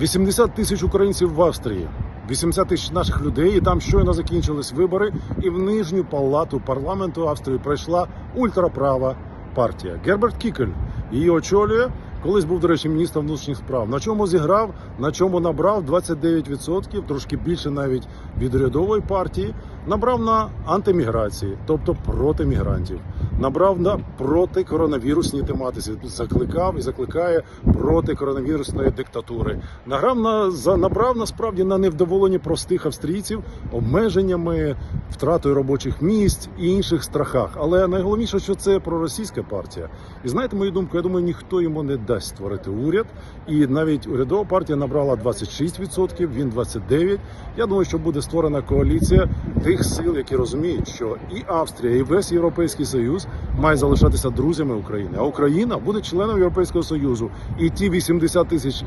80 тисяч українців в Австрії, 80 тисяч наших людей, і там щойно закінчились вибори, і в нижню палату парламенту Австрії прийшла ультраправа партія. Герберт Кікель її очолює. Колись був, до речі, міністром внутрішніх справ. На чому зіграв, на чому набрав 29%, трошки більше навіть від урядової партії. Набрав на антиміграції, тобто проти мігрантів. Набрав на проти коронавірусній тематиці. Закликав і закликає проти коронавірусної диктатури. Награв на за набрав насправді на невдоволення простих австрійців обмеженнями, втратою робочих місць і інших страхах. Але найголовніше, що це проросійська партія. І знаєте мою думку, я думаю, ніхто йому не дасть створити уряд. І навіть урядова партія набрала 26%, він 29%. Я думаю, що буде створена коаліція тих сил, які розуміють, що і Австрія, і весь Європейський Союз має залишатися друзями України. А Україна буде членом Європейського Союзу. І ті 80 тисяч